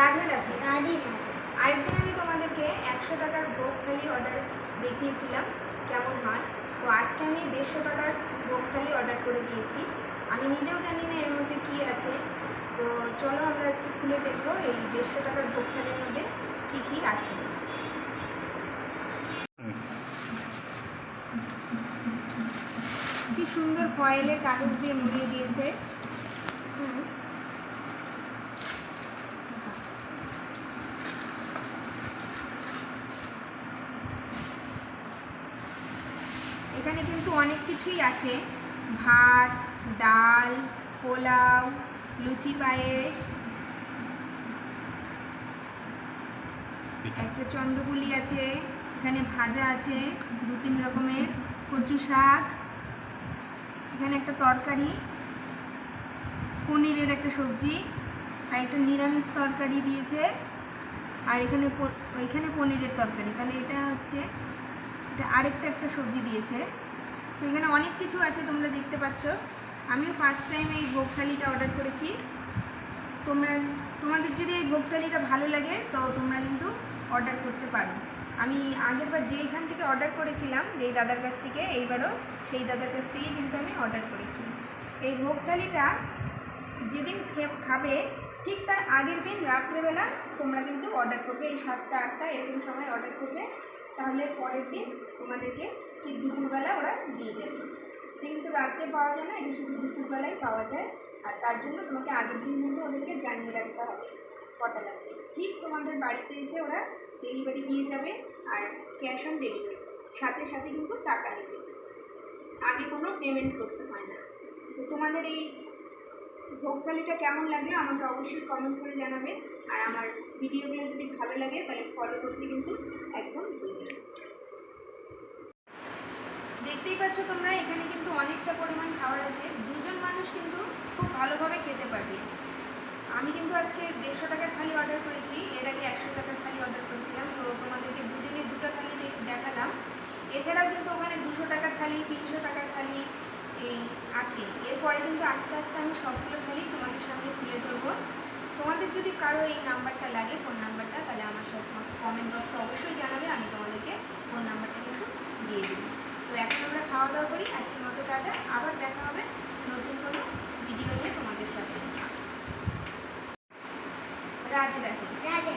রাধে রাধে। রাধে আরেকদিন আমি তোমাদেরকে একশো টাকার ভোগ থালি অর্ডার দেখিয়েছিলাম কেমন হয়? তো আজকে আমি দেড়শো টাকার ভোগ থালি অর্ডার করে দিয়েছি। আমি নিজেও জানি না এর মধ্যে কী আছে। তো চলো আমরা আজকে খুলে দেখব এই দেড়শো টাকার ভোগ থালির মধ্যে কী কী আছে। কি সুন্দর ফয়েলের কাগজ দিয়ে মুড়িয়ে দিয়েছে। এখানে কিন্তু অনেক কিছুই আছে। ভাত ডাল পোলাও লুচি পায়েস একটা চন্দ্রগুলি আছে এখানে ভাজা আছে দু তিন রকমের। কচু শাক এখানে একটা তরকারি পনিরের একটা সবজি আর একটা নিরামিষ তরকারি দিয়েছে। আর এখানে এখানে পনিরের তরকারি। তাহলে এটা হচ্ছে এটা আরেকটা একটা সবজি দিয়েছে। তো এখানে অনেক কিছু আছে তোমরা দেখতে পাচ্ছ। আমিও ফার্স্ট টাইম এই ভোগ থালিটা অর্ডার করেছি। তোমরা, তোমাদের যদি এই ভোগ থালিটা ভালো লাগে, তো তোমরা কিন্তু অর্ডার করতে পারো। আমি আগেরবার যেইখান থেকে অর্ডার করেছিলাম যেই দাদার কাছ থেকে, এইবারও সেই দাদার কাছ থেকেই কিন্তু আমি অর্ডার করেছি। এই ভোগ থালিটা যেদিন খাবে, ঠিক তার আগের দিন রাত্রেবেলা তোমরা কিন্তু অর্ডার করবে। এই সাতটা, আটটা এরকম সময় অর্ডার করবে। তাহলে পরের দিন তোমাদেরকে ঠিক দুপুরবেলা ওরা দিয়ে যাবে। এটা কিন্তু রাত্রে পাওয়া যায় না, এটা শুধু দুপুরবেলায় পাওয়া যায়। আর তার জন্য তোমাকে আগের দিন কিন্তু ওদেরকে জানিয়ে রাখতে হবে কটা লাগবে। ঠিক তোমাদের বাড়িতে এসে ওরা ডেলিভারি দিয়ে যাবে আর ক্যাশ অন ডেলিভারি সাথে সাথে কিন্তু টাকা নেবে। আগে কোনো পেমেন্ট করতে হয় না। তো তোমাদের এই ভোগতালিটা কেমন লাগল আমাকে অবশ্যই কমেন্ট করে জানাবে। আর আমার ভিডিওগুলো যদি ভালো লাগে, তাহলে ফলো করতে কিন্তু একদম দেখতেই পাচ্ছ তোমরা, এখানে কিন্তু অনেকটা পরিমাণ খাবার আছে। দুজন মানুষ কিন্তু খুব ভালোভাবে খেতে পারবে। আমি কিন্তু আজকে দেড়শো টাকার থালি অর্ডার করেছি। এর আগে একশো টাকার থালি অর্ডার করেছিলাম। তো তোমাদেরকে দুদিনের দুটো থালি দেখালাম। এছাড়াও কিন্তু ওখানে দুশো টাকার থালি, তিনশো আছে এরপরে কিন্তু আস্তে আস্তে আমি সবগুলো খালি তোমাদের সামনে তুলে ধরবো। তোমাদের যদি কারও এই নাম্বারটা লাগে ফোন নাম্বারটা, তাহলে আমার সাথে কমেন্ট বক্সে অবশ্যই জানাবে, আমি তোমাদেরকে ফোন নাম্বারটা কিন্তু দিয়ে দেবো। তো এখন আমরা খাওয়া দাওয়া করি। আজকের মতো টাটা। আবার দেখা হবে নতুন কোনো ভিডিও নিয়ে তোমাদের সাথে। রাধে রাধে। রাধে।